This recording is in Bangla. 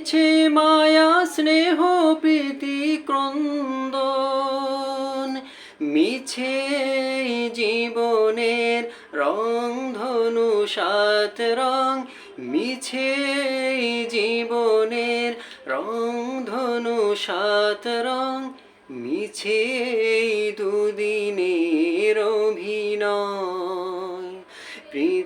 মিছে মায়া স্নেহ প্রীতি ক্রন্দন। মিছে জীবনের রং ধনু সাত রং। মিছে জীবনের রং ধনু সাত রং। মিছে দুদিনের অভিনয়।